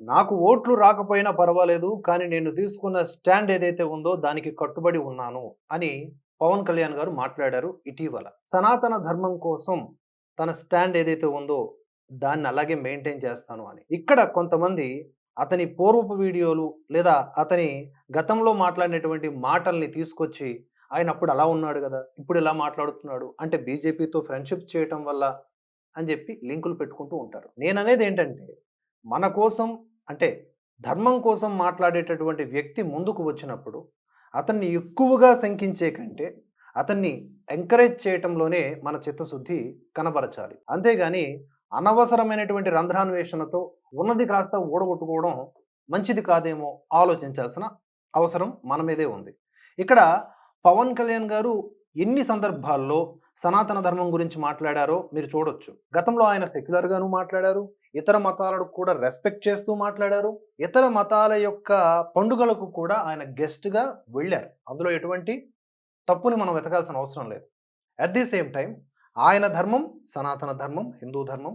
నాకు ఓట్లు రాకపోయినా పర్వాలేదు కానీ నేను తీసుకున్న స్టాండ్ ఏదైతే ఉందో దానికి కట్టుబడి ఉన్నాను అని పవన్ కళ్యాణ్ గారు మాట్లాడారు ఇటీవల. సనాతన ధర్మం కోసం తన స్టాండ్ ఏదైతే ఉందో దాన్ని అలాగే మెయింటైన్ చేస్తాను అని. ఇక్కడ కొంతమంది అతని పూర్వపు వీడియోలు లేదా అతని గతంలో మాట్లాడినటువంటి మాటల్ని తీసుకొచ్చి ఆయన అప్పుడు అలా ఉన్నాడు కదా ఇప్పుడు ఇలా మాట్లాడుతున్నాడు అంటే బీజేపీతో ఫ్రెండ్షిప్ చేయటం వల్ల అని చెప్పి లింకులు పెట్టుకుంటూ ఉంటారు. నేను అనేది ఏంటంటే మన కోసం అంటే ధర్మం కోసం మాట్లాడేటటువంటి వ్యక్తి ముందుకు వచ్చినప్పుడు అతన్ని ఎక్కువగా శంకించే కంటే అతన్ని ఎంకరేజ్ చేయటంలోనే మన చిత్తశుద్ధి కనబరచాలి. అంతేగాని అనవసరమైనటువంటి రంధ్రాన్వేషణతో ఉన్నది కాస్త ఊడగొట్టుకోవడం మంచిది కాదేమో ఆలోచించాల్సిన అవసరం మన మీదే ఉంది. ఇక్కడ పవన్ కళ్యాణ్ గారు ఎన్ని సందర్భాల్లో సనాతన ధర్మం గురించి మాట్లాడారో మీరు చూడొచ్చు. గతంలో ఆయన సెక్యులర్గాను మాట్లాడారు ఇతర మతాలకు కూడా రెస్పెక్ట్ చేస్తూ మాట్లాడారు ఇతర మతాల యొక్క పండుగలకు కూడా ఆయన గెస్ట్గా వెళ్ళారు. అందులో ఎటువంటి తప్పుని మనం వెతకాల్సిన అవసరం లేదు. అట్ ది సేమ్ టైం ఆయన ధర్మం సనాతన ధర్మం హిందూ ధర్మం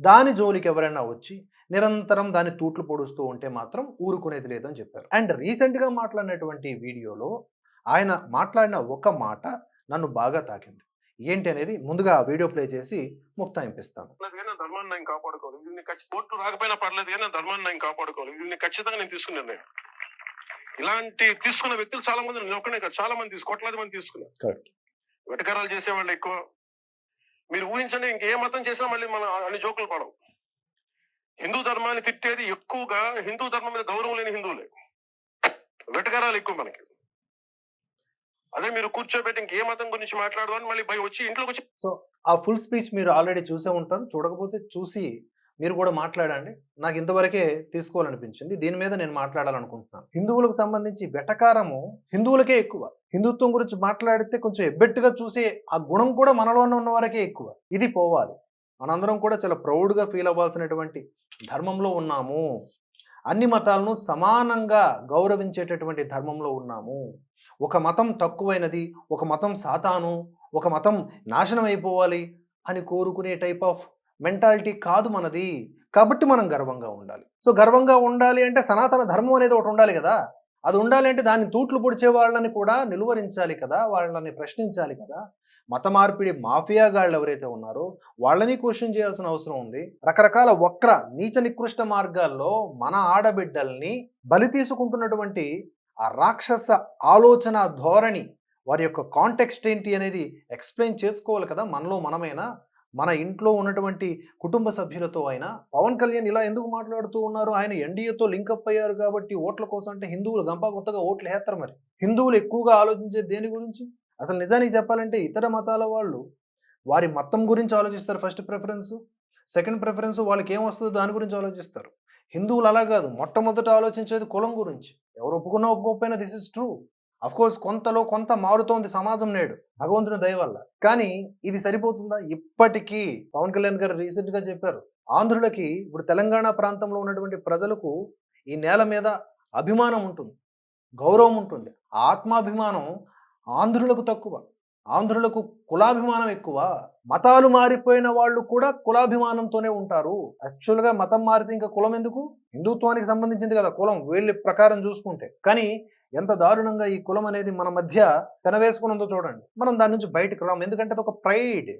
దాని జోలికి ఎవరైనా వచ్చి నిరంతరం దాని తూట్లు పొడుస్తూ ఉంటే మాత్రం ఊరుకునేది లేదని చెప్పారు. అండ్ రీసెంట్గా మాట్లాడినటువంటి వీడియోలో ఆయన మాట్లాడిన ఒక మాట నన్ను బాగా తాకింది. ఏంటి అనేది ముందుగా వీడియో ప్లే చేసి ముక్తాయింపిస్తాను ధర్మాన్ని నేను కాపాడుకోవాలి. ఓట్లు రాకపోయినా పర్లేదు కానీ ధర్మాన్ని నేను కాపాడుకోవాలి. ఖచ్చితంగా నేను తీసుకున్నాను నేను. ఇలాంటి తీసుకున్న వ్యక్తులు చాలా మంది నేను ఒక్కనే కాదు చాలా మంది తీసుకు కోట్లాది మంది తీసుకున్నారు. వెటకారాలు చేసేవాళ్ళు ఎక్కువ. మీరు ఊహించండి ఇంకే మతం చేసినా మళ్ళీ మన అన్ని జోకులు పడవు. హిందూ ధర్మాన్ని తిట్టేది ఎక్కువగా హిందూ ధర్మం మీద గౌరవం లేని హిందువులే. వెటకారాలు ఎక్కువ మనకి. అదే మీరు కూర్చోబెట్టి ఇంకే మతం గురించి మాట్లాడదామని మళ్ళీ భయ వచ్చి ఇంట్లోకి వచ్చి ఆ ఫుల్ స్పీచ్ మీరు ఆల్రెడీ చూసే ఉంటారు చూడకపోతే చూసి మీరు కూడా మాట్లాడండి. నాకు ఇంతవరకే తీసుకోవాలనిపించింది. దీని మీద నేను మాట్లాడాలనుకుంటున్నాను. హిందువులకు సంబంధించి వెటకారము హిందువులకే ఎక్కువ. హిందుత్వం గురించి మాట్లాడితే కొంచెం ఎబ్బెట్టుగా చూసే ఆ గుణం కూడా మనలోనే ఉన్న వరకే ఎక్కువ. ఇది పోవాలి. మనందరం కూడా చాలా ప్రౌడ్గా ఫీల్ అవ్వాల్సినటువంటి ధర్మంలో ఉన్నాము. అన్ని మతాలను సమానంగా గౌరవించేటటువంటి ధర్మంలో ఉన్నాము. ఒక మతం తక్కువైనది ఒక మతం సాతాను ఒక మతం నాశనం అయిపోవాలి అని కోరుకునే టైప్ ఆఫ్ మెంటాలిటీ కాదు మనది. కాబట్టి మనం గర్వంగా ఉండాలి. సో గర్వంగా ఉండాలి అంటే సనాతన ధర్మం అనేది ఒకటి ఉండాలి కదా. అది ఉండాలి అంటే దాన్ని తూట్లు పొడిచే వాళ్ళని కూడా నిలువరించాలి కదా. వాళ్ళని ప్రశ్నించాలి కదా. మత మార్పిడి మాఫియాగాళ్ళు ఎవరైతే ఉన్నారో వాళ్ళని క్వశ్చన్ చేయాల్సిన అవసరం ఉంది. రకరకాల వక్ర నీచ నికృష్ట మార్గాల్లో మన ఆడబిడ్డల్ని బలి తీసుకుంటున్నటువంటి ఆ రాక్షస ఆలోచన ధోరణి వారి యొక్క కాంటెక్స్ట్ ఏంటి అనేది ఎక్స్ప్లెయిన్ చేసుకోవాలి కదా మనలో మనమైనా? మన ఇంట్లో ఉన్నటువంటి కుటుంబ సభ్యులతో అయినా? పవన్ కళ్యాణ్ ఇలా ఎందుకు మాట్లాడుతూ ఉన్నారు? ఆయన ఎన్డీఏతో లింకప్ అయ్యారు కాబట్టి ఓట్ల కోసం అంటే హిందువులు గంపా కొత్తగా ఓట్లు వేస్తారు మరి. హిందువులు ఎక్కువగా ఆలోచించే దేని గురించి? అసలు నిజానికి చెప్పాలంటే ఇతర మతాల వాళ్ళు వారి మతం గురించి ఆలోచిస్తారు ఫస్ట్ ప్రిఫరెన్స్ సెకండ్ ప్రిఫరెన్స్ వాళ్ళకి ఏం వస్తుందో దాని గురించి ఆలోచిస్తారు. హిందువులు అలా కాదు. మొట్టమొదట ఆలోచించేది కులం గురించి. ఎవరు ఒప్పుకున్నా ఒప్పుకోకపోయినా దిస్ ఇస్ ట్రూ కోర్స్ కొంతలో కొంత మారుతోంది సమాజం నేడు భగవంతుని దయ వల్ల. కానీ ఇది సరిపోతుందా? ఇప్పటికీ పవన్ కళ్యాణ్ గారు రీసెంట్గా చెప్పారు ఆంధ్రులకి ఇప్పుడు తెలంగాణ ప్రాంతంలో ఉన్నటువంటి ప్రజలకు ఈ నేల మీద అభిమానం ఉంటుంది గౌరవం ఉంటుంది ఆత్మాభిమానం ఆంధ్రులకు తక్కువ. ఆంధ్రులకు కులాభిమానం ఎక్కువ మతాలు మారిపోయిన వాళ్ళు కూడా కులాభిమానంతోనే ఉంటారు. యాక్చువల్గా మతం మారితే ఇంకా కులం ఎందుకు? హిందుత్వానికి సంబంధించింది కదా కులం వీళ్ళ ప్రకారం చూసుకుంటే. కానీ ఎంత దారుణంగా ఈ కులం అనేది మన మధ్య పెనవేసుకున్నదో చూడండి. మనం దాని నుంచి బయటకు రాము. ఎందుకంటే అది ఒక ప్రైడ్.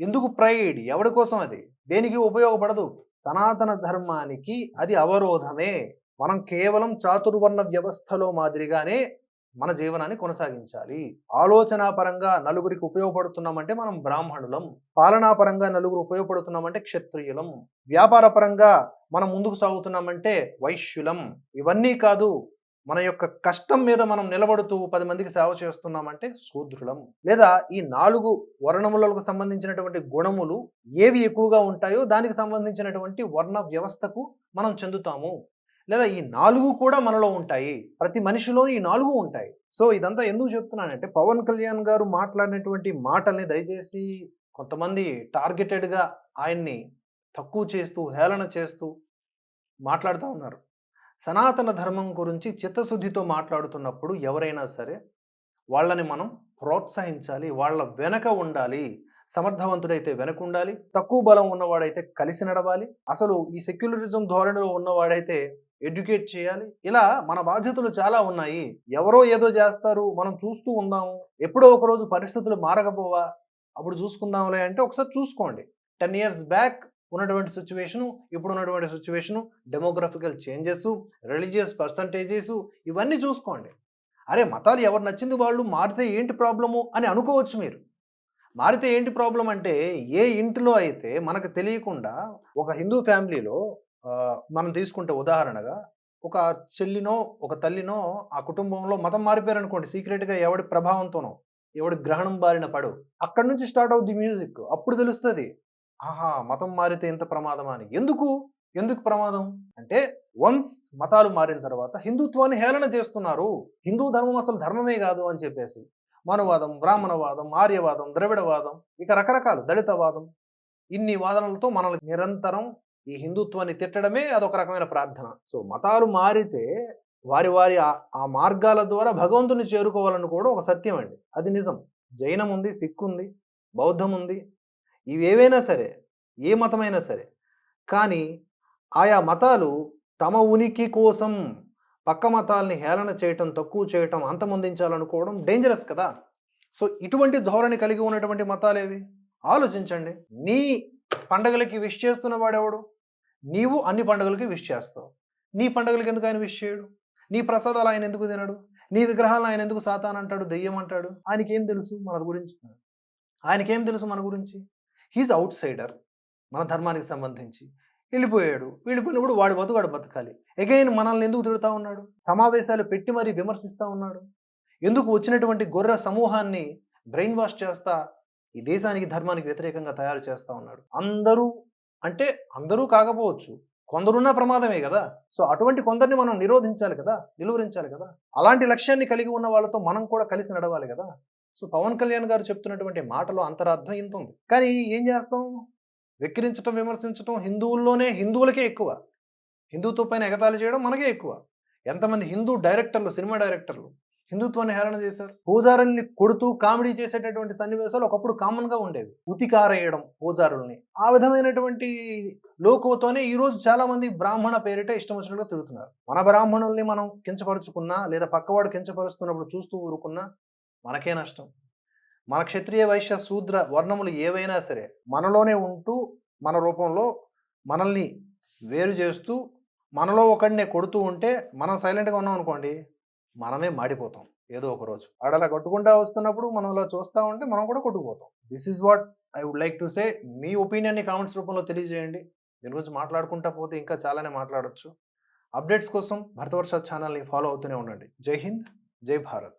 ఎందుకు ప్రైడ్? ఎవడి కోసం అది? దేనికి ఉపయోగపడదు? సనాతన ధర్మానికి అది అవరోధమే. మనం కేవలం చాతుర్వర్ణ వ్యవస్థలో మాదిరిగానే మన జీవనాన్ని కొనసాగించాలి. ఆలోచనా పరంగా నలుగురికి ఉపయోగపడుతున్నామంటే మనం బ్రాహ్మణులం. పాలనాపరంగా నలుగురు ఉపయోగపడుతున్నామంటే క్షత్రియులం. వ్యాపార పరంగా మనం ముందుకు సాగుతున్నామంటే వైశ్యులం. ఇవన్నీ కాదు మన యొక్క కష్టం మీద మనం నిలబడుతూ పది మందికి సేవ చేస్తున్నామంటే శూద్రులం. లేదా ఈ నాలుగు వర్ణములకు సంబంధించినటువంటి గుణములు ఏవి ఎక్కువగా ఉంటాయో దానికి సంబంధించినటువంటి వర్ణ వ్యవస్థకు మనం చెందుతాము. లేదా ఈ నాలుగు కూడా మనలో ఉంటాయి. ప్రతి మనిషిలో ఈ నాలుగు ఉంటాయి. సో ఇదంతా ఎందుకు చెప్తున్నానంటే పవన్ కళ్యాణ్ గారు మాట్లాడినటువంటి మాటల్ని దయచేసి కొంతమంది టార్గెటెడ్గా ఆయన్ని తక్కువ చేస్తూ హేళన చేస్తూ మాట్లాడుతూ ఉన్నారు. సనాతన ధర్మం గురించి చిత్తశుద్ధితో మాట్లాడుతున్నప్పుడు ఎవరైనా సరే వాళ్ళని మనం ప్రోత్సహించాలి వాళ్ళ వెనక ఉండాలి సమర్థవంతుడైతే వెనకుండాలి తక్కువ బలం ఉన్నవాడైతే కలిసి నడవాలి. అసలు ఈ సెక్యులరిజం ధోరణిలో ఉన్నవాడైతే ఎడ్యుకేట్ చేయాలి. ఇలా మన బాధ్యతలు చాలా ఉన్నాయి. ఎవరో ఏదో చేస్తారు. మనం చూస్తూ ఉందాము. ఎప్పుడో ఒక రోజు పరిస్థితులు మారకపోవా? అప్పుడు చూసుకుందాంలే అంటే ఒకసారి చూసుకోండి. టెన్ ఇయర్స్ బ్యాక్ ఉన్నటువంటి సిచ్యువేషను ఇప్పుడు ఉన్నటువంటి situation demographical changes religious percentages ఇవన్నీ చూసుకోండి. అరే మతాలు ఎవరు నచ్చింది వాళ్ళు మారితే ఏంటి ప్రాబ్లము అని అనుకోవచ్చు మీరు. మారితే ఏంటి ప్రాబ్లం అంటే ఏ ఇంటిలో అయితే మనకు తెలియకుండా ఒక హిందూ ఫ్యామిలీలో మనం తీసుకుంటే ఉదాహరణగా ఒక చెల్లినో ఒక తల్లినో ఆ కుటుంబంలో మతం మారిపోయారు అనుకోండి సీక్రెట్గా ఎవడి ప్రభావంతోనో ఎవడి గ్రహణం బారిన పడు అక్కడి నుంచి స్టార్ట్ అవుద్ది మ్యూజిక్. అప్పుడు తెలుస్తుంది ఆహా! మతం మారితే ఇంత ప్రమాదమా అని. ఎందుకు? ఎందుకు ప్రమాదం? అంటే వన్స్ మతాలు మారిన తర్వాత హిందుత్వాన్ని హేళన చేస్తున్నారు. హిందూ ధర్మం అసలు ధర్మమే కాదు అని చెప్పేసి. మనువాదం బ్రాహ్మణవాదం ఆర్యవాదం ద్రవిడవాదం ఇక రకరకాలు దళితవాదం. ఇన్ని వాదనలతో మనల్ని నిరంతరం ఈ హిందుత్వాన్ని తిట్టడమే అదొక రకమైన ప్రార్థన. సో మతాలు మారితే వారి వారి ఆ- ఆ మార్గాల ద్వారా భగవంతుని చేరుకోవాలని కూడా ఒక సత్యం అండి. అది నిజం. జైనం ఉంది సిక్కు ఉంది బౌద్ధం ఉంది. ఇవేవైనా సరే ఏ మతమైనా సరే. కానీ ఆయా మతాలు తమ ఉనికి కోసం పక్క మతాల్ని హేళన చేయటం తక్కువ చేయటం అంతమొందించాలనుకోవడం డేంజరస్ కదా. సో ఇటువంటి ధోరణి కలిగి ఉన్నటువంటి మతాలేవి? ఆలోచించండి. నీ పండగలకి విష్ చేస్తున్న వాడెవడు? నీవు అన్ని పండుగలకి విష్ చేస్తావు. నీ పండుగలకి ఎందుకు ఆయన విష్ చేయడు? నీ ప్రసాదాలు ఆయన ఎందుకు తినడు? నీ విగ్రహాలను ఆయన ఎందుకు సాతాన్ అంటాడు? దెయ్యం అంటాడు? ఆయనకేం తెలుసు మన గురించి? ఆయనకేం తెలుసు మన గురించి? హీజ్ అవుట్ సైడర్ మన ధర్మానికి సంబంధించి. వెళ్ళిపోయాడు. వెళ్ళిపోయినప్పుడు వాడి బతుకాడు బతకాలి. ఎగైన్ మనల్ని ఎందుకు తిడుతూ ఉన్నాడు? సమావేశాలు పెట్టి మరీ విమర్శిస్తూ ఉన్నాడు. ఎందుకు వచ్చినటువంటి గొర్రె సమూహాన్ని బ్రెయిన్ వాష్ చేస్తా ఈ దేశానికి ధర్మానికి వ్యతిరేకంగా తయారు చేస్తూ ఉన్నాడు. అందరూ అంటే అందరూ కాకపోవచ్చు కొందరున్నా ప్రమాదమే కదా. సో అటువంటి కొందరిని మనం నిరోధించాలి కదా నిలువరించాలి కదా. అలాంటి లక్ష్యాన్ని కలిగి ఉన్న వాళ్ళతో మనం కూడా కలిసి నడవాలి కదా. సో పవన్ కళ్యాణ్ గారు చెప్తున్నటువంటి మాటలో అంతరార్థం ఇంత ఉంది. కానీ ఏం చేస్తాం? వెక్కిరించటం విమర్శించడం హిందువుల్లోనే హిందువులకే ఎక్కువ. హిందుత్వ పైన ఎగతాళి చేయడం మనకే ఎక్కువ. ఎంతమంది హిందూ డైరెక్టర్లు సినిమా డైరెక్టర్లు హిందుత్వాన్ని హేళన చేశారు. పూజారుల్ని కొడుతూ కామెడీ చేసేటటువంటి సన్నివేశాలు ఒకప్పుడు కామన్గా ఉండేవి. ఉతికారేయడం పూజారుల్ని. ఆ విధమైనటువంటి లోకువతోనే ఈరోజు చాలామంది బ్రాహ్మణ పేరిట ఇష్టం వచ్చినట్టుగా తిరుగుతున్నారు. మన బ్రాహ్మణుల్ని మనం కించపరుచుకున్నా లేదా పక్కవాడు కించపరుస్తున్నప్పుడు చూస్తూ ఊరుకున్నా మనకే నష్టం. మన క్షత్రియ వైశ్య శూద్ర వర్ణములు ఏవైనా సరే మనలోనే ఉంటూ మన రూపంలో మనల్ని వేరు చేస్తూ మనలో ఒకడినే కొడుతూ ఉంటే మనం సైలెంట్గా ఉన్నాం అనుకోండి మనమే మాడిపోతాం ఏదో ఒక రోజు. ఆడలా కొట్టుకుంటా వస్తున్నప్పుడు మనం అలా చూస్తూ ఉంటే మనం కూడా కొట్టుకుపోతాం. This is what I would like to say మీ ఒపీనియన్ని కామెంట్స్ రూపంలో తెలియజేయండి. దీని గురించి మాట్లాడుకుంటా పోతే ఇంకా చాలానే మాట్లాడొచ్చు. అప్డేట్స్ కోసం భరతవర్ష ఛానల్ని ఫాలో అవుతూనే ఉండండి. జై హింద్ జై భారత్.